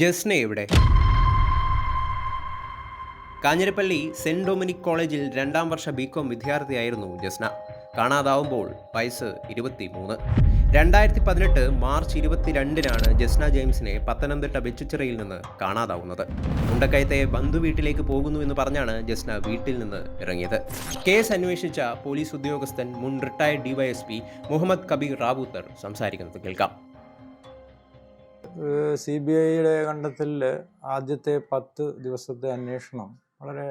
ജസ്ന എവിടെ? Kanjirappally saint Dominic കോളേജിൽ രണ്ടാം വർഷ ബികോം വിദ്യാർത്ഥിയായിരുന്നു ജസ്ന. കാണാതാവുമ്പോൾ വയസ്സ് ഇരുപത്തി മൂന്ന് രണ്ടായിരത്തി പതിനെട്ട് മാർച്ച് ഇരുപത്തിരണ്ടിനാണ് ജസ്ന ജെയിംസിനെ പത്തനംതിട്ട വെച്ചുച്ചിറയിൽ നിന്ന് കാണാതാവുന്നത്. മുണ്ടക്കയത്തെ ബന്ധു വീട്ടിലേക്ക് പോകുന്നു എന്ന് പറഞ്ഞാണ് ജസ്ന വീട്ടിൽ നിന്ന് ഇറങ്ങിയത്. കേസ് അന്വേഷിച്ച പോലീസ് ഉദ്യോഗസ്ഥൻ മുൻ റിട്ടയർഡ് ഡിവൈഎസ്പി മുഹമ്മദ് കബീർ റാവൂത്തർ സംസാരിക്കുന്നത് കേൾക്കാം. സി ബി ഐയുടെ കണ്ടെത്തലിൽ ആദ്യത്തെ പത്ത് ദിവസത്തെ അന്വേഷണം വളരെ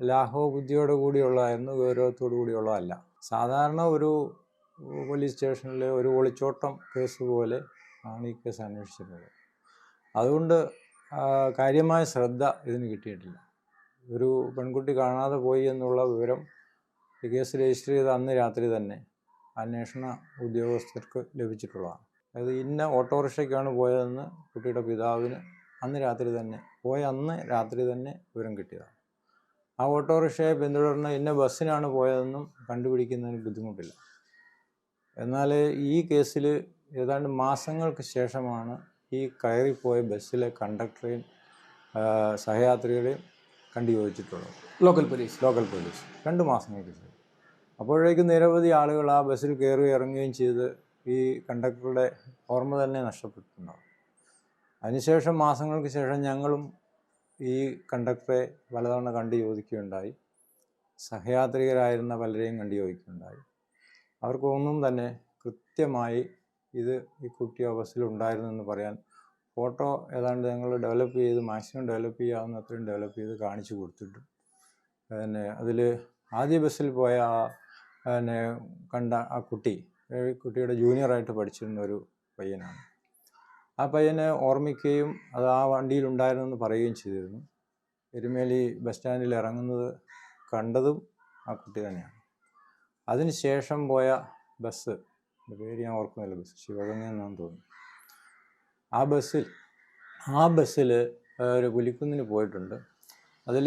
ലാഘവബുദ്ധിയോട് കൂടിയുള്ളതായിരുന്നു ഗൗരവത്തോടു കൂടിയുള്ളതല്ല. സാധാരണ ഒരു പോലീസ് സ്റ്റേഷനിലെ ഒരു ഒളിച്ചോട്ടം കേസ് പോലെ ആണ് ഈ കേസ് അന്വേഷിച്ചിരുന്നത്. അതുകൊണ്ട് കാര്യമായ ശ്രദ്ധ ഇതിന് കിട്ടിയിട്ടില്ല. ഒരു പെൺകുട്ടി കാണാതെ പോയി എന്നുള്ള വിവരം ഈ കേസ് രജിസ്റ്റർ ചെയ്ത അന്ന് രാത്രി തന്നെ അന്വേഷണ ഉദ്യോഗസ്ഥർക്ക് ലഭിച്ചിട്ടുള്ളതാണ്. അതായത് ഇന്ന ഓട്ടോറിക്ഷയ്ക്കാണ് പോയതെന്ന് കുട്ടിയുടെ പിതാവിന് അന്ന് രാത്രി തന്നെ പോയ അന്ന് രാത്രി തന്നെ വിവരം കിട്ടിയതാണ്. ആ ഓട്ടോറിക്ഷയെ പിന്തുടർന്ന് ഇന്ന ബസ്സിനാണ് പോയതെന്നും കണ്ടുപിടിക്കുന്നതിന് ബുദ്ധിമുട്ടില്ല. എന്നാൽ ഈ കേസിൽ ഏതാണ്ട് മാസങ്ങൾക്ക് ശേഷമാണ് ഈ കയറിപ്പോയ ബസ്സിലെ കണ്ടക്ടറെയും സഹയാത്രികളെയും കണ്ടു ചോദിച്ചിട്ടുള്ളത് ലോക്കൽ പോലീസ് ലോക്കൽ പോലീസ് രണ്ട് മാസങ്ങൾക്ക് ശേഷം. അപ്പോഴേക്കും നിരവധി ആളുകൾ ആ ബസ്സിൽ കയറി ഇറങ്ങുകയും ചെയ്ത് ഈ കണ്ടക്ടറുടെ ഓർമ്മ തന്നെ നഷ്ടപ്പെട്ടിട്ടുണ്ടാവും അതിനുശേഷം മാസങ്ങൾക്ക് ശേഷം ഞങ്ങളും ഈ കണ്ടക്ടറെ പലതവണ കണ്ടു ചോദിക്കുകയുണ്ടായി. സഹയാത്രികരായിരുന്ന പലരെയും കണ്ടു ചോദിക്കുകയുണ്ടായി. അവർക്കൊന്നും തന്നെ കൃത്യമായി ഇത് ഈ കുട്ടി ആ ബസ്സിലുണ്ടായിരുന്നെന്ന് പറയാൻ ഫോട്ടോ ഏതാണ്ട് ഞങ്ങൾ ഡെവലപ്പ് ചെയ്ത് മാക്സിമം ഡെവലപ്പ് ചെയ്യാവുന്ന അത്രയും ഡെവലപ്പ് ചെയ്ത് കാണിച്ചു കൊടുത്തിട്ടു. പിന്നെ അതിൽ ആദ്യ ബസ്സിൽ പോയ പിന്നെ കണ്ട ആ കുട്ടി കുട്ടിയുടെ ജൂനിയറായിട്ട് പഠിച്ചിരുന്ന ഒരു പയ്യനാണ്. ആ പയ്യനെ ഓർമ്മിക്കുകയും അത് ആ വണ്ടിയിലുണ്ടായിരുന്നെന്ന് പറയുകയും ചെയ്തിരുന്നു. എരുമേലി ബസ് സ്റ്റാൻഡിൽ ഇറങ്ങുന്നത് കണ്ടതും ആ കുട്ടി തന്നെയാണ്. അതിനുശേഷം പോയ ബസ് പേര് ഞാൻ ഓർക്കുന്നില്ല ബസ് ശിവഗംഗ എന്നാണ് തോന്നുന്നു ആ ബസ്സിൽ ആ ബസ്സിൽ ഒരു പുലിക്കുന്നിന് പോയിട്ടുണ്ട്. അതിൽ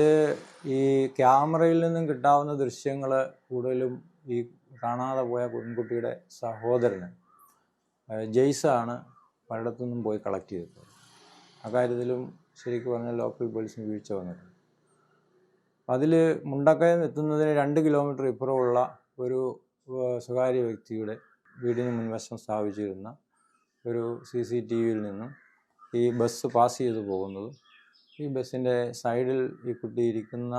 ഈ ക്യാമറയിൽ നിന്നും കിട്ടാവുന്ന ദൃശ്യങ്ങൾ കൂടുതലും ഈ കാണാതെ പോയ പെൺകുട്ടിയുടെ സഹോദരന് ജെയ്സാണ് പലയിടത്തുനിന്നും പോയി കളക്ട് ചെയ്തത്. അക്കാര്യത്തിലും ശരിക്കും പറഞ്ഞാൽ ലോക്കൽ പോലീസിന് വീഴ്ച വന്നിട്ടുണ്ട്. അതിൽ മുണ്ടക്കയം എത്തുന്നതിന് രണ്ട് കിലോമീറ്റർ ഇപ്പുറമുള്ള ഒരു സ്വകാര്യ വ്യക്തിയുടെ വീടിന് മുൻവശം സ്ഥാപിച്ചിരുന്ന ഒരു സി സി ടി വിയിൽ നിന്നും ഈ ബസ് പാസ് ചെയ്തു പോകുന്നതും. ഈ ബസ്സിന്റെ സൈഡിൽ ഈ കുട്ടി ഇരിക്കുന്ന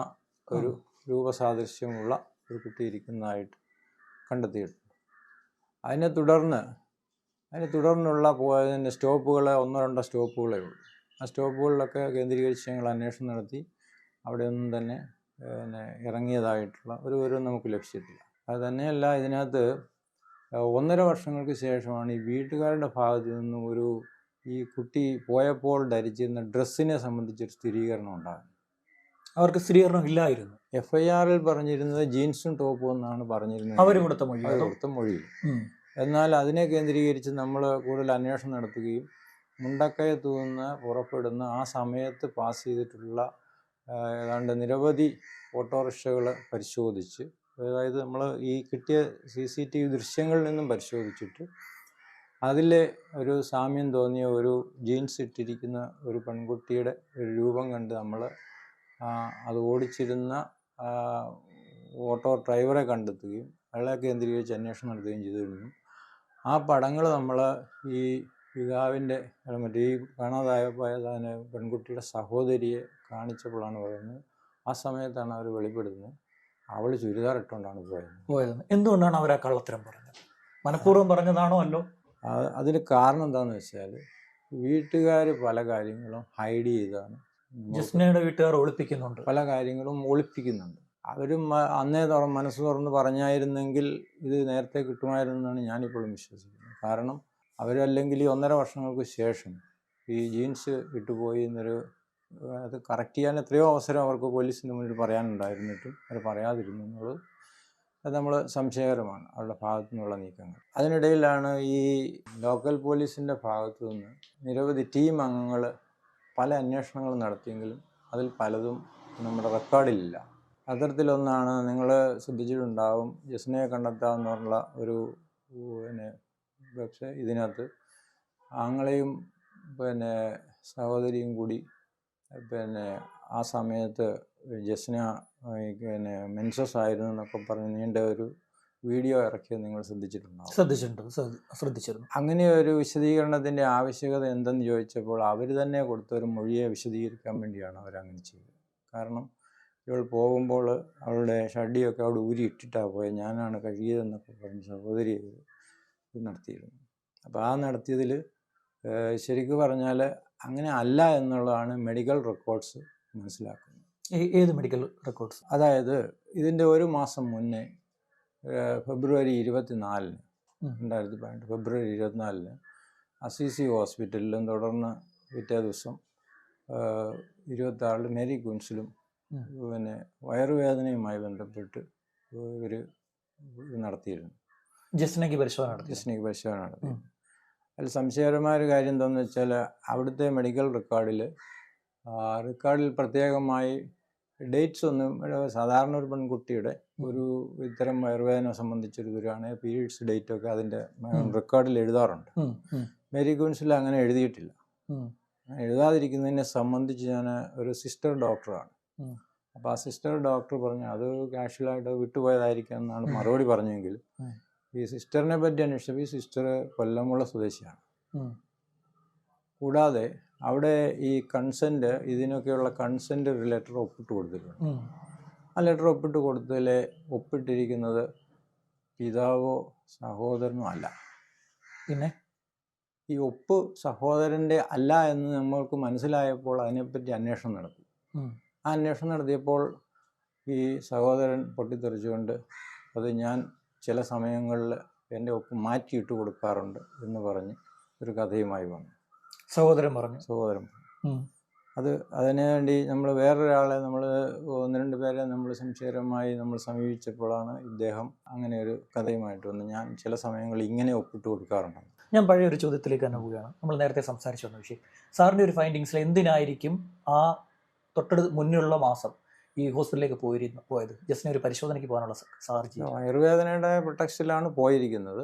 ഒരു രൂപസാദൃശ്യമുള്ള ഒരു കുട്ടി ഇരിക്കുന്നതായിട്ട് കണ്ടെത്തിയിട്ടുണ്ട്. അതിനെ തുടർന്ന് അതിനെ തുടർന്നുള്ള പോയതിന്റെ സ്റ്റോപ്പുകൾ ഒന്നോ രണ്ടോ സ്റ്റോപ്പുകളേ ഉള്ളൂ. ആ സ്റ്റോപ്പുകളിലൊക്കെ കേന്ദ്രീകരിച്ച് ഞങ്ങൾ അന്വേഷണം നടത്തി. അവിടെ ഒന്നും തന്നെ പിന്നെ ഇറങ്ങിയതായിട്ടുള്ള ഒരു വിവരവും നമുക്ക് ലഭിച്ചിട്ടില്ല അത് തന്നെയല്ല ഇതിനകത്ത് ഒന്നര വർഷങ്ങൾക്ക് ശേഷമാണ് ഈ വീട്ടുകാരുടെ ഭാഗത്തു നിന്നും ഒരു ഈ കുട്ടി പോയപ്പോൾ ധരിച്ചിരുന്ന ഡ്രസ്സിനെ സംബന്ധിച്ചൊരു സ്ഥിരീകരണം ഉണ്ടാകുന്നത്. അവർക്ക് സ്ഥിരീകരണം ഇല്ലായിരുന്നു. എഫ് ഐ ആറിൽ പറഞ്ഞിരുന്നത് ജീൻസും ടോപ്പും എന്നാണ് പറഞ്ഞിരുന്നത്. അവർ കൊടുത്ത മൊഴി. കൊടുത്ത മൊഴി. എന്നാൽ അതിനെ കേന്ദ്രീകരിച്ച് നമ്മൾ കൂടുതൽ അന്വേഷണം നടത്തുകയും മുണ്ടക്കയത്തു നിന്ന് പുറപ്പെടുന്ന ആ സമയത്ത് പാസ് ചെയ്തിട്ടുള്ള ഏതാണ്ട് നിരവധി ഓട്ടോറിക്ഷകൾ പരിശോധിച്ച് അതായത് നമ്മൾ ഈ കിട്ടിയ സി സി ടി വി ദൃശ്യങ്ങളിൽ നിന്നും പരിശോധിച്ചിട്ട് അതിലെ ഒരു സാമ്യം തോന്നിയ ഒരു ജീൻസ് ഇട്ടിരിക്കുന്ന ഒരു പെൺകുട്ടിയുടെ ഒരു രൂപം കണ്ട് നമ്മൾ അത് ഓടിച്ചിരുന്ന ഓട്ടോ ഡ്രൈവറെ കണ്ടെത്തുകയും അയാളെ കേന്ദ്രീകരിച്ച് അന്വേഷണം നടത്തുകയും ചെയ്തിരുന്നു ആ പടങ്ങൾ നമ്മൾ ഈ പിതാവിന്റെ മറ്റേ ഈ കാണാതായ പോയതാണ് പെൺകുട്ടിയുടെ സഹോദരിയെ കാണിച്ചപ്പോഴാണ് പറയുന്നത്. ആ സമയത്താണ് അവർ വെളിപ്പെടുന്നത് അവൾ ചുരിദാർ ഇട്ടുകൊണ്ടാണ് പോയത്. പോയത്. എന്തുകൊണ്ടാണ് അവർ ആ കള്ളത്തരം പറഞ്ഞത്? മനഃപൂർവം പറഞ്ഞതാണോ അല്ലോ? അതിന് കാരണം എന്താണെന്ന് വെച്ചാൽ വീട്ടുകാർ പല കാര്യങ്ങളും ഹൈഡ് ചെയ്താണ്. ജസ്നയുടെ വീട്ടുകാർ ഒളിപ്പിക്കുന്നുണ്ട്. പല കാര്യങ്ങളും ഒളിപ്പിക്കുന്നുണ്ട്. അവരും അന്നേ തുറ മനസ്സ് തുറന്ന് പറഞ്ഞായിരുന്നെങ്കിൽ ഇത് നേരത്തെ കിട്ടുമായിരുന്നെന്നാണ് ഞാനിപ്പോഴും വിശ്വസിക്കുന്നത്. കാരണം അവരല്ലെങ്കിൽ ഈ ഒന്നര വർഷങ്ങൾക്ക് ശേഷം ഈ ജീൻസ് ഇട്ടുപോയി എന്നൊരു അത് കറക്റ്റ് ചെയ്യാൻ എത്രയോ അവസരം അവർക്ക് പോലീസിന് മുന്നിൽ പറയാനുണ്ടായിരുന്നിട്ടും അവർ പറയാതിരുന്നു എന്നുള്ളത് അത് നമ്മൾ സംശയകരമാണ് അവരുടെ ഭാഗത്തു നിന്നുള്ള നീക്കങ്ങൾ. അതിനിടയിലാണ് ഈ ലോക്കൽ പോലീസിന്റെ ഭാഗത്തു നിന്ന് നിരവധി ടീം അംഗങ്ങൾ പല അന്വേഷണങ്ങളും നടത്തിയെങ്കിലും അതിൽ പലതും നമ്മുടെ റെക്കോർഡിലില്ല അത്തരത്തിലൊന്നാണ് നിങ്ങൾ ശ്രദ്ധിച്ചിട്ടുണ്ടാവും ജസ്നയെ കണ്ടെത്താമെന്നുള്ള ഒരു പിന്നെ പക്ഷേ ഇതിനകത്ത് ആങ്ങളെയും പിന്നെ സഹോദരിയും കൂടി പിന്നെ ആ സമയത്ത് ജസ്ന പിന്നെ മെൻസസ് ആയിരുന്നു എന്നൊക്കെ പറഞ്ഞ് നീണ്ട ഒരു വീഡിയോ ഇറക്കിയത് നിങ്ങൾ ശ്രദ്ധിച്ചിട്ടുണ്ടാവും. ശ്രദ്ധിച്ചിട്ടുണ്ട്. ശ്രദ്ധ- ശ്രദ്ധിച്ചിരുന്നു. അങ്ങനെ ഒരു വിശദീകരണത്തിന്റെ ആവശ്യകത എന്തെന്ന് ചോദിച്ചപ്പോൾ അവർ തന്നെ കൊടുത്ത ഒരു മൊഴിയെ വിശദീകരിക്കാൻ വേണ്ടിയാണ് അവരങ്ങനെ ചെയ്തത്. കാരണം ഇവൾ പോകുമ്പോൾ അവളുടെ ഷഡിയൊക്കെ അവിടെ ഊരി ഇട്ടിട്ടാണ് പോയത് ഞാനാണ് കഴിയതെന്നൊക്കെ പറഞ്ഞ് സഹോദരി ഇത് നടത്തിയിരുന്നു. അപ്പോൾ ആ നടത്തിയതിൽ ശരിക്കും പറഞ്ഞാൽ അങ്ങനെ അല്ല എന്നുള്ളതാണ് മെഡിക്കൽ റെക്കോർഡ്സ് മനസ്സിലാക്കുന്നത്. ഏത് മെഡിക്കൽ റെക്കോർഡ്സ്? അതായത് ഇതിന്റെ ഒരു മാസം മുന്നേ ഫെബ്രുവരി ഇരുപത്തിനാലിന്. രണ്ടായിരത്തി പതിനെട്ട് ഫെബ്രുവരി ഇരുപത്തിനാലിന് അസിസി ഹോസ്പിറ്റലിലും തുടർന്ന് പിറ്റേ ദിവസം ഇരുപത്താറിൽ മേരി ക്യൂൻസിലും. പിന്നെ വയറുവേദനയുമായി ബന്ധപ്പെട്ട് ഇവർ നടത്തിയിരുന്നു ജസ്നയ്ക്ക് പരിശോധന നടത്തി ജിസ്നിക് പരിശോധന നടത്തി. അതിൽ സംശയകരമായ ഒരു കാര്യം എന്താണെന്ന് വെച്ചാൽ അവിടുത്തെ മെഡിക്കൽ റെക്കോർഡിൽ റെക്കോർഡിൽ പ്രത്യേകമായി ഡേറ്റ്സ് ഒന്നും സാധാരണ ഒരു പെൺകുട്ടിയുടെ ഒരു ഇത്തരം വയറുവേദന സംബന്ധിച്ചൊരു ഇവരാണ് പീരീഡ്സ് ഡേറ്റ് ഒക്കെ അതിന്റെ റെക്കോർഡിൽ എഴുതാറുണ്ട്. മേരി ഗുൻസിൽ അങ്ങനെ എഴുതിയിട്ടില്ല. എഴുതാതിരിക്കുന്നതിനെ സംബന്ധിച്ച് ഞാൻ ഒരു സിസ്റ്റർ ഡോക്ടറാണ്. അപ്പോൾ ആ സിസ്റ്റർ ഡോക്ടർ പറഞ്ഞു അത് കാഷ്വലായിട്ട് വിട്ടുപോയതായിരിക്കാം എന്നാണ് മറുപടി പറഞ്ഞെങ്കിൽ ഈ സിസ്റ്ററിനെ പറ്റി അന്വേഷിച്ചപ്പോൾ ഈ സിസ്റ്റർ കൊല്ലമുള്ള സ്വദേശിയാണ്. കൂടാതെ അവിടെ ഈ കൺസെന്റ് ഇതിനൊക്കെയുള്ള കൺസെന്റ് ഒരു ലെറ്റർ ഒപ്പിട്ട് കൊടുത്തിട്ടുണ്ട്. ആ ലെറ്റർ ഒപ്പിട്ട് കൊടുത്തതിൽ ഒപ്പിട്ടിരിക്കുന്നത് പിതാവോ സഹോദരനോ അല്ല. പിന്നെ? ഈ ഒപ്പ് സഹോദരന്റെ അല്ല എന്ന് നമ്മൾക്ക് മനസ്സിലായപ്പോൾ അതിനെപ്പറ്റി അന്വേഷണം നടത്തി. ആ അന്വേഷണം നടത്തിയപ്പോൾ ഈ സഹോദരൻ പൊട്ടിത്തെറിച്ചുകൊണ്ട് അത് ഞാൻ ചില സമയങ്ങളിൽ എന്റെ ഒപ്പ് മാറ്റിയിട്ട് കൊടുക്കാറുണ്ട് എന്ന് പറഞ്ഞ് ഒരു കഥയുമായി വന്നു. സഹോദരൻ പറഞ്ഞു. സഹോദരൻ അത് അതിനു വേണ്ടി നമ്മൾ വേറൊരാളെ നമ്മൾ ഒന്ന് രണ്ട് പേരെ നമ്മൾ സംശയമായി നമ്മൾ സമീപിച്ചപ്പോഴാണ് ഇദ്ദേഹം അങ്ങനെ ഒരു കഥയുമായിട്ട് വന്ന് ഞാൻ ചില സമയങ്ങളിൽ ഇങ്ങനെ ഒപ്പിട്ട് കൊടുക്കാറുണ്ട്. ഞാൻ പഴയ ഒരു ചോദ്യത്തിലേക്ക് തന്നെ പോവുകയാണ്. നമ്മൾ നേരത്തെ സംസാരിച്ചു വന്ന വിഷയം. സാറിന്റെ ഒരു ഫൈൻഡിങ്സിൽ എന്തിനായിരിക്കും ആ തൊട്ടടു മുന്നിലുള്ള മാസം ഈ ഹോസ്പിറ്റലിലേക്ക് പോയിരുന്നു പോയത്? ജസ്റ്റിന് ഒരു പരിശോധനയ്ക്ക് പോകാനുള്ള സാർജി ആയുർവേദനയുടെ പ്രൊട്ടക്ഷനിലാണ് പോയിരിക്കുന്നത്.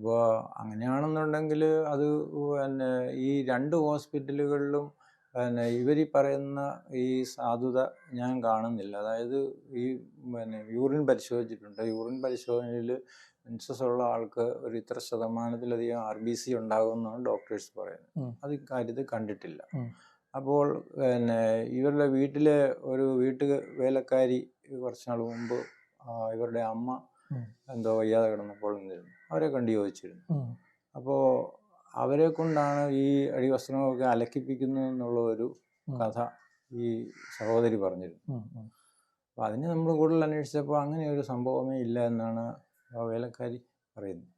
അപ്പോൾ അങ്ങനെയാണെന്നുണ്ടെങ്കിൽ അത് പിന്നെ ഈ രണ്ട് ഹോസ്പിറ്റലുകളിലും പിന്നെ ഇവർ ഈ പറയുന്ന ഈ സാധുത ഞാൻ കാണുന്നില്ല. അതായത് ഈ പിന്നെ യൂറിൻ പരിശോധിച്ചിട്ടുണ്ട്. യൂറിൻ പരിശോധനയിൽ മെൻസസ് ഉള്ള ആൾക്ക് ഒരു ഇത്ര ശതമാനത്തിലധികം ആർ ബി സി ഉണ്ടാകുമെന്നാണ് ഡോക്ടേഴ്സ് പറയുന്നത്. അത് ഇക്കാര്യത്തിൽ കണ്ടിട്ടില്ല. അപ്പോൾ പിന്നെ ഇവരുടെ വീട്ടിലെ ഒരു വീട്ടു വേലക്കാരി കുറച്ച് നാൾ മുമ്പ് ഇവരുടെ അമ്മ. എന്തോ വയ്യാതെ കിടന്നപ്പോൾ നിന്നിരുന്നു അവരെ കണ്ടു ചോദിച്ചിരുന്നു. അപ്പോൾ അവരെ കൊണ്ടാണ് ഈ അടിവസ്ത്രമൊക്കെ അലക്കിപ്പിക്കുന്നത് എന്നുള്ള ഒരു കഥ ഈ സഹോദരി പറഞ്ഞിരുന്നു. അപ്പോൾ അതിന് നമ്മൾ കൂടുതൽ അന്വേഷിച്ചപ്പോൾ അങ്ങനെ ഒരു സംഭവമേ ഇല്ല എന്നാണ് ആ വേലക്കാരി പറയുന്നത്.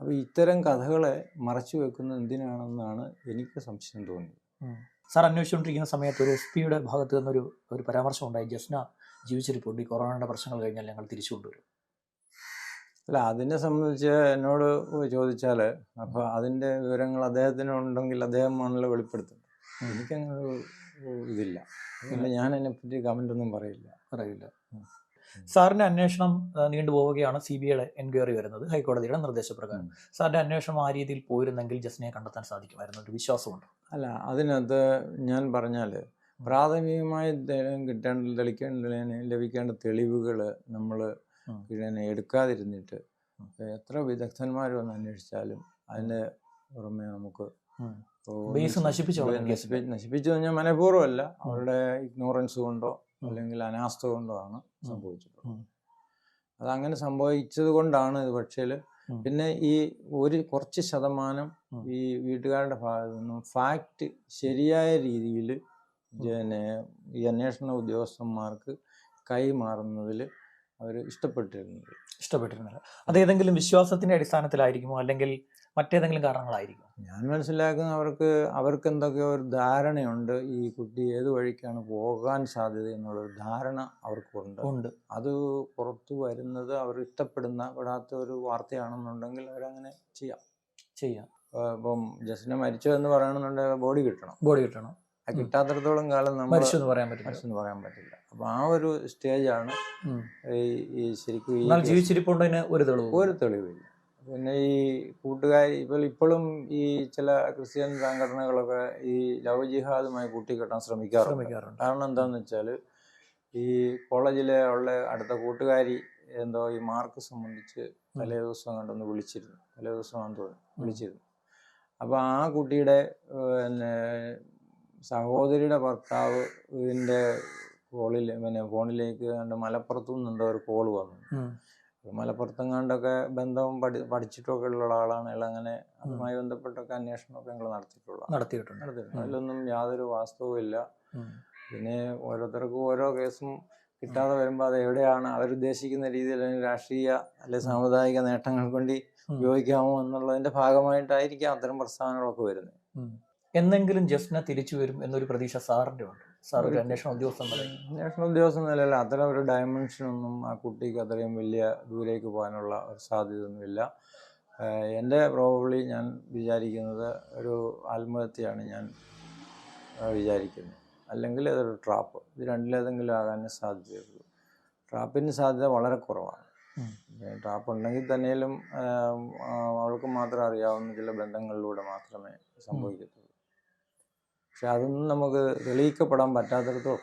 അപ്പോൾ ഇത്തരം കഥകളെ മറച്ചു വെക്കുന്നത് എന്തിനാണെന്നാണ് എനിക്ക് സംശയം തോന്നിയത് ഉം. സാർ അന്വേഷിച്ചുകൊണ്ടിരിക്കുന്ന സമയത്ത് ഒരു എസ് പിയുടെ ഭാഗത്ത് നിന്നൊരു ഒരു പരാമർശം ഉണ്ടായി. ജസ്ന ജീവിച്ചിരിപ്പുണ്ട്. ഈ കൊറോണയുടെ പ്രശ്നങ്ങൾ കഴിഞ്ഞാൽ ഞങ്ങൾ തിരിച്ചു കൊണ്ടുവരും. അല്ല അതിനെ സംബന്ധിച്ച് എന്നോട് ചോദിച്ചാൽ അപ്പോൾ അതിന്റെ വിവരങ്ങൾ അദ്ദേഹത്തിന് ഉണ്ടെങ്കിൽ അദ്ദേഹം ആണല്ലോ വെളിപ്പെടുത്തുന്നത് എനിക്കങ്ങനെ ഇതില്ല. പിന്നെ ഞാൻ അതിനെപ്പറ്റി കമന്റ് ഒന്നും പറയില്ല. പറയില്ല. സാറിന്റെ അന്വേഷണം നീണ്ടുപോവുകയാണ് സി ബി ഐയുടെ എൻക്വയറി വരുന്നത് ഹൈക്കോടതിയുടെ നിർദ്ദേശപ്രകാരം. സാറിന്റെ അന്വേഷണം ആ രീതിയിൽ പോയിരുന്നെങ്കിൽ ജസ്നയെ കണ്ടെത്താൻ സാധിക്കുമായിരുന്നു. ഒരു വിശ്വാസമുണ്ട്. അല്ല അതിനകത്ത് ഞാൻ പറഞ്ഞാൽ പ്രാഥമികമായി കിട്ടേണ്ട തെളിക്കേണ്ട ലഭിക്കേണ്ട തെളിവുകൾ നമ്മൾ പിന്നെ എടുക്കാതിരുന്നിട്ട് എത്ര വിദഗ്ധന്മാർ വന്ന് അന്വേഷിച്ചാലും അതിന്റെ പുറമെ നമുക്ക് ബേസ് നശിപ്പിച്ചു. നശിപ്പിച്ചു കഴിഞ്ഞാൽ മനഃപൂർവമല്ല. അവരുടെ ഇഗ്നോറൻസ് കൊണ്ടോ അല്ലെങ്കിൽ അനാസ്ഥ കൊണ്ടോ ആണ് സംഭവിച്ചിട്ടുള്ളത്. അതങ്ങനെ സംഭവിച്ചത് കൊണ്ടാണ് ഇത് പക്ഷേ പിന്നെ ഈ ഒരു കുറച്ച് ശതമാനം ഈ വീട്ടുകാരുടെ ഭാഗത്തു നിന്നും ഫാക്റ്റ് ശരിയായ രീതിയിൽ പിന്നെ ഈ അന്വേഷണ ഉദ്യോഗസ്ഥന്മാർക്ക് കൈമാറുന്നതിൽ അവർ ഇഷ്ടപ്പെട്ടിരുന്നത്. ഇഷ്ടപ്പെട്ടിരുന്നില്ല അത് ഏതെങ്കിലും വിശ്വാസത്തിന്റെ അടിസ്ഥാനത്തിലായിരിക്കുമോ? അല്ലെങ്കിൽ മറ്റേതെങ്കിലും കാരണങ്ങളായിരിക്കും ഞാൻ മനസ്സിലാക്കുന്ന അവർക്ക് അവർക്ക് എന്തൊക്കെയോ ഒരു ധാരണയുണ്ട്. ഈ കുട്ടി ഏത് വഴിക്കാണ് പോകാൻ സാധ്യത എന്നുള്ളൊരു ധാരണ അവർക്കുണ്ട്. ഉണ്ട്. അത് പുറത്തു വരുന്നത് അവർ ഇഷ്ടപ്പെടുന്ന പെടാത്ത ഒരു വാർത്തയാണെന്നുണ്ടെങ്കിൽ അവരങ്ങനെ ചെയ്യാം. ചെയ്യാം. ഇപ്പം ജസ്റ്റിനെ മരിച്ചു എന്ന് പറയണമെന്നുണ്ടെങ്കിൽ ബോഡി കിട്ടണം. ബോഡി കിട്ടണം. അത് കിട്ടാത്തിടത്തോളം കാലം നമ്മൾ മരിച്ചു എന്ന് പറയാൻ പറ്റില്ല. മരിച്ചെന്ന് പറയാൻ പറ്റില്ല. അപ്പൊ ആ ഒരു സ്റ്റേജാണ്. ഈ ശരിക്കും ഈ ജീവിച്ചിരിപ്പുണ്ടതിന് ഒരു തെളിവ് ഒരു തെളിവില്ല. പിന്നെ ഈ കൂട്ടുകാരി ഇപ്പോൾ ഇപ്പോഴും ഈ ചില ക്രിസ്ത്യൻ സംഘടനകളൊക്കെ ഈ ലവ് ജിഹാദുമായി കൂട്ടിക്കെട്ടാൻ ശ്രമിക്കാറുണ്ട്. ശ്രമിക്കാറുണ്ട്. കാരണം എന്താണെന്ന് വെച്ചാൽ ഈ കോളേജിലെ ഉള്ള അടുത്ത കൂട്ടുകാരി എന്തോ ഈ മാർക്ക് സംബന്ധിച്ച് തലേ ദിവസം കണ്ടൊന്ന് വിളിച്ചിരുന്നു. തലേ ദിവസം തോന്നുന്നു വിളിച്ചിരുന്നു. അപ്പോൾ ആ കുട്ടിയുടെ പിന്നെ സഹോദരിയുടെ ഭർത്താവ് ഇതിന്റെ കോളിൽ പിന്നെ ഫോണിലേക്ക് കണ്ട് മലപ്പുറത്തു നിന്നുണ്ടോ ഒരു കോൾ വന്നു. മലപ്പുറത്തെങ്ങാണ്ടൊക്കെ ബന്ധം പഠി പഠിച്ചിട്ടൊക്കെ ഉള്ള ആളാണ്. അയാൾ അങ്ങനെ അതുമായി ബന്ധപ്പെട്ടൊക്കെ അന്വേഷണമൊക്കെ ഞങ്ങൾ നടത്തിയിട്ടുള്ള നടത്തിയിട്ടുണ്ട്. നടത്തിയിട്ടുണ്ട്. അതിലൊന്നും യാതൊരു വാസ്തവവും ഇല്ല. പിന്നെ ഓരോരുത്തർക്കും ഓരോ കേസും കിട്ടാതെ വരുമ്പോൾ അത് എവിടെയാണ്? അവരുദ്ദേശിക്കുന്ന രീതിയിൽ അല്ലെങ്കിൽ രാഷ്ട്രീയ അല്ലെ സാമുദായിക നേട്ടങ്ങൾക്ക് വേണ്ടി ഉപയോഗിക്കാമോ എന്നുള്ളതിന്റെ ഭാഗമായിട്ടായിരിക്കാം അത്തരം പ്രസ്താവനകളൊക്കെ വരുന്നത്. എന്നെങ്കിലും ജസ്ന തിരിച്ചു വരും എന്നൊരു പ്രതീക്ഷ സാറിന്റെ ഉണ്ട്. സാർ ഒരു അന്വേഷണ ഉദ്യോഗസ്ഥൻ പറയും. അന്വേഷണ ഉദ്യോഗസ്ഥ നിലയിൽ അത്തരം ഒരു ഡയമെൻഷനൊന്നും ആ കുട്ടിക്ക് അത്രയും വലിയ ദൂരേക്ക് പോകാനുള്ള ഒരു സാധ്യതയൊന്നുമില്ല എന്റെ പ്രോബബ്ലി ഞാൻ വിചാരിക്കുന്നത് ഒരു ആത്മഹത്യയാണ് ഞാൻ വിചാരിക്കുന്നത്. അല്ലെങ്കിൽ അതൊരു ട്രാപ്പ് ഇത് രണ്ടിലേതെങ്കിലും ആകാനേ സാധ്യതയുള്ളൂ. ട്രാപ്പിന് സാധ്യത വളരെ കുറവാണ്. ട്രാപ്പ് ഉണ്ടെങ്കിൽ തന്നെയും അവൾക്ക് മാത്രം അറിയാവുന്ന ചില ബന്ധങ്ങളിലൂടെ മാത്രമേ സംഭവിക്കത്തുള്ളൂ. പക്ഷെ അതൊന്നും നമുക്ക് തെളിയിക്കപ്പെടാൻ പറ്റാത്തിടത്തോളം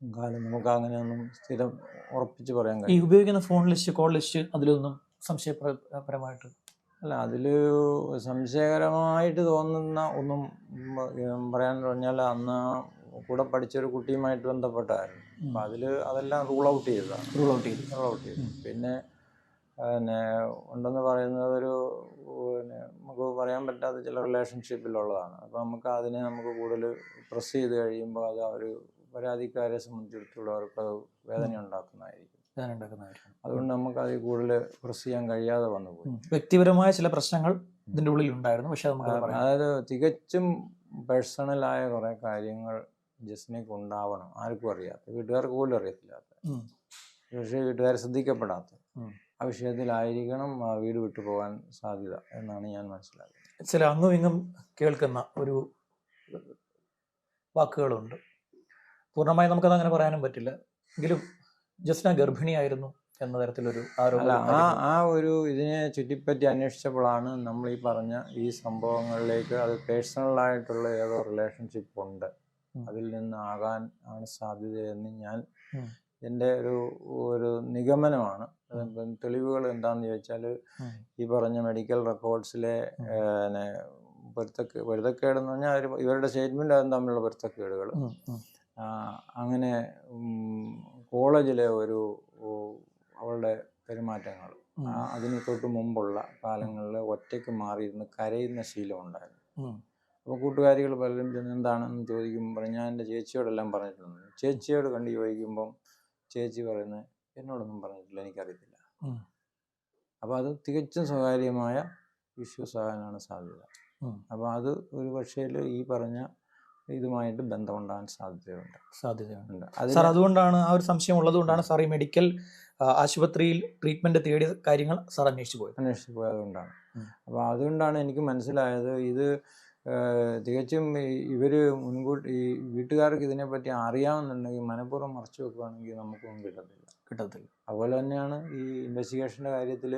കാലം നമുക്ക് അങ്ങനെയൊന്നും സ്ഥിരം ഉറപ്പിച്ച് പറയാൻ ഈ കഴിയും ഉപയോഗിക്കുന്ന ഫോൺ ലിസ്റ്റ് കോൾ ലിസ്റ്റ് അതിലൊന്നും സംശയപരമായിട്ട് അല്ല അതിൽ സംശയകരമായിട്ട് തോന്നുന്ന ഒന്നും പറയാൻ പറഞ്ഞാൽ അന്ന് കൂടെ പഠിച്ചൊരു കുട്ടിയുമായിട്ട് ബന്ധപ്പെട്ടായിരുന്നു അപ്പം അതിൽ അതെല്ലാം റൂൾ ഔട്ട് ചെയ്തതാണ്. റൂൾ ഔട്ട് ചെയ്തു. റൂൾ ഔട്ട് ചെയ്തു. പിന്നെ പിന്നെ ഉണ്ടെന്ന് പറയുന്നത് ഒരു പിന്നെ നമുക്ക് പറയാൻ പറ്റാത്ത ചില റിലേഷൻഷിപ്പിലുള്ളതാണ് അപ്പോൾ നമുക്ക് അതിനെ നമുക്ക് കൂടുതൽ പ്രസ് ചെയ്ത് കഴിയുമ്പോൾ അത് അവർ ഒരു പരാതിക്കാരെ സംബന്ധിച്ചിടത്തോളം അവർക്ക് അത് വേദന ഉണ്ടാക്കുന്നതായിരിക്കും. അതുകൊണ്ട് നമുക്ക് അതിൽ കൂടുതൽ പ്രസ് ചെയ്യാൻ കഴിയാതെ വന്നു പോയി. വ്യക്തിപരമായ ചില പ്രശ്നങ്ങൾ ഇതിന്റെ ഉള്ളിൽ ഉണ്ടായിരുന്നു. പക്ഷെ നമുക്ക് അതായത് തികച്ചും പേഴ്സണലായ കുറേ കാര്യങ്ങൾ ജസ്റ്റിനേക്ക് ഉണ്ടാവണം. ആർക്കും അറിയാത്ത. വീട്ടുകാർക്ക് പോലും അറിയത്തില്ലാത്ത. പക്ഷേ വീട്ടുകാർ ശ്രദ്ധിക്കപ്പെടാത്ത. ആ വിഷയത്തിലായിരിക്കണം ആ വീട് വിട്ടു പോകാൻ സാധ്യത എന്നാണ് ഞാൻ മനസ്സിലാക്കുന്നത്. ചില അങ്ങും ഇങ്ങും കേൾക്കുന്ന ഒരു വാക്കുകളുണ്ട്. പൂർണമായി നമുക്കത് അങ്ങനെ പറയാനും പറ്റില്ല. എങ്കിലും ജസ്ന ഗർഭിണിയായിരുന്നു എന്ന തരത്തിലൊരു ആരോപണം ആ ആ ഒരു ഇതിനെ ചുറ്റിപ്പറ്റി അന്വേഷിച്ചപ്പോഴാണ് നമ്മൾ ഈ പറഞ്ഞ ഈ സംഭവങ്ങളിലേക്ക് അത് പേഴ്സണലായിട്ടുള്ള ഏതോ റിലേഷൻഷിപ്പ് ഉണ്ട്. അതിൽ നിന്നാകാൻ ആണ് സാധ്യതയെന്ന് ഞാൻ. എന്റെ ഒരു ഒരു നിഗമനമാണ്. തെളിവുകൾ എന്താണെന്ന് ചോദിച്ചാൽ ഈ പറഞ്ഞ മെഡിക്കൽ റെക്കോർഡ്സിലെ പിന്നെ പൊരുത്തക്കേട് പൊരുത്തക്കേടെന്ന് പറഞ്ഞാൽ അവർ ഇവരുടെ സ്റ്റേറ്റ്മെന്റ് അതും തമ്മിലുള്ള പൊരുത്തക്കേടുകൾ. അങ്ങനെ കോളേജിലെ ഒരു അവളുടെ പെരുമാറ്റങ്ങൾ. അതിന് തൊട്ട് മുമ്പുള്ള കാലങ്ങളിൽ ഒറ്റയ്ക്ക് മാറിയിരുന്ന് കരയുന്ന ശീലം ഉണ്ടായിരുന്നു. അപ്പോൾ കൂട്ടുകാരികൾ പലരും ചെന്ന് എന്താണെന്ന് ചോദിക്കുമ്പോൾ ഞാൻ എന്റെ ചേച്ചിയോടെല്ലാം പറഞ്ഞിട്ടുണ്ട്. ചേച്ചിയോട് കണ്ട് ചോദിക്കുമ്പം ചേച്ചി പറയുന്നത് എന്നോടൊന്നും പറഞ്ഞിട്ടില്ല എനിക്കറിയത്തില്ല. അപ്പോൾ അത് തികച്ചും സ്വകാര്യമായ ഇഷ്യൂസ് ആകാനാണ് സാധ്യത. അപ്പോൾ അത് ഒരു പക്ഷേ ഈ പറഞ്ഞ ഇതുമായിട്ട് ബന്ധമുണ്ടാകാൻ സാധ്യതയുണ്ട്. സാധ്യതയുണ്ട്. സാർ അതുകൊണ്ടാണ് ആ ഒരു സംശയം ഉള്ളതുകൊണ്ടാണ് സാർ ഈ മെഡിക്കൽ ആശുപത്രിയിൽ ട്രീറ്റ്മെന്റ് തേടിയ കാര്യങ്ങൾ സാർ അന്വേഷിച്ചു പോയത്. അന്വേഷിച്ചു പോയതുകൊണ്ടാണ് കൊണ്ടാണ്. അപ്പോൾ അതുകൊണ്ടാണ് എനിക്ക് മനസ്സിലായത് ഇത് തികച്ചും ഇവർ മുൻകൂട്ടി ഈ വീട്ടുകാർക്ക് ഇതിനെപ്പറ്റി അറിയാമെന്നുണ്ടെങ്കിൽ മനഃപൂർവം മറച്ചു വെക്കുകയാണെങ്കിൽ നമുക്കൊന്നും കിട്ടത്തില്ല. കിട്ടത്തില്ല. അതുപോലെ തന്നെയാണ് ഈ ഇൻവെസ്റ്റിഗേഷന്റെ കാര്യത്തിൽ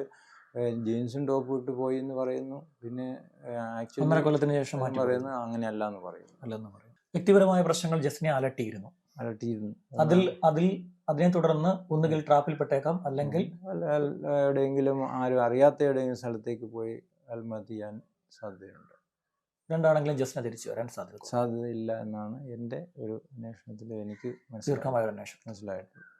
ജീൻസും ടോപ്പ് ഇട്ട് പോയി എന്ന് പറയുന്നു. പിന്നെ ഒന്നര ആക്ച്വലി കൊല്ലത്തിന് ശേഷം പറയുന്നു അങ്ങനെയല്ല എന്ന് പറയുന്നു. അല്ലെന്ന് പറയുന്നു. വ്യക്തിപരമായ പ്രശ്നങ്ങൾ ജസ്റ്റിനെ അലട്ടിയിരുന്നു. അലട്ടിയിരുന്നു. അതിൽ അതിൽ അതിനെ തുടർന്ന് ഒന്നുകിൽ ട്രാപ്പിൽ പെട്ടേക്കാം അല്ലെങ്കിൽ അല്ല അല്ല, എവിടെയെങ്കിലും ആരും അറിയാത്ത എവിടെയെങ്കിലും സ്ഥലത്തേക്ക് പോയി ആത്മഹത്യ ചെയ്യാൻ സാധ്യതയുണ്ട്. രണ്ടാണെങ്കിലും ജസ്റ്റിനെ തിരിച്ചു വരാൻ സാധ്യത. സാധ്യതയില്ല എന്നാണ് എന്റെ ഒരു അന്വേഷണത്തിൽ എനിക്ക് ദീർഘമായ ഒരു അന്വേഷണം മനസ്സിലായിട്ടുള്ളത്